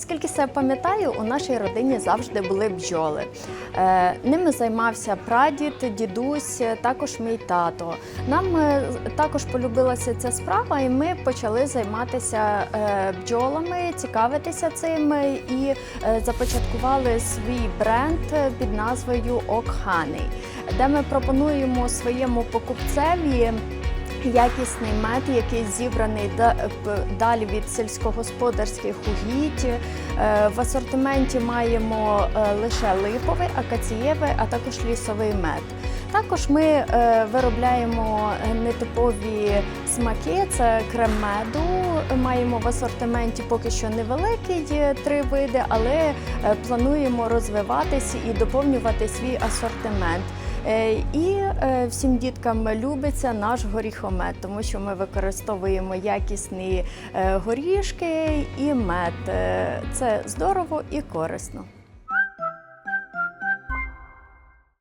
Скільки себе пам'ятаю, у нашій родині завжди були бджоли. Е, Ними займався прадід, дідусь, також мій тато. Нам е, також полюбилася ця справа, і ми почали займатися е, бджолами, цікавитися цим і започаткували свій бренд під назвою Окханий, де ми пропонуємо своєму покупцеві. Якісний мед, який зібраний далі від сільськогосподарських угідь. Е, В асортименті маємо е, лише липовий, акацієвий, а також лісовий мед. Також ми е, виробляємо нетипові смаки, це крем меду. Маємо в асортименті поки що невеликий три види, але плануємо розвиватись і доповнювати свій асортимент. Е, І е, всім діткам любиться наш горіхомет, тому що ми використовуємо якісні е, горішки і мед. Це здорово і корисно.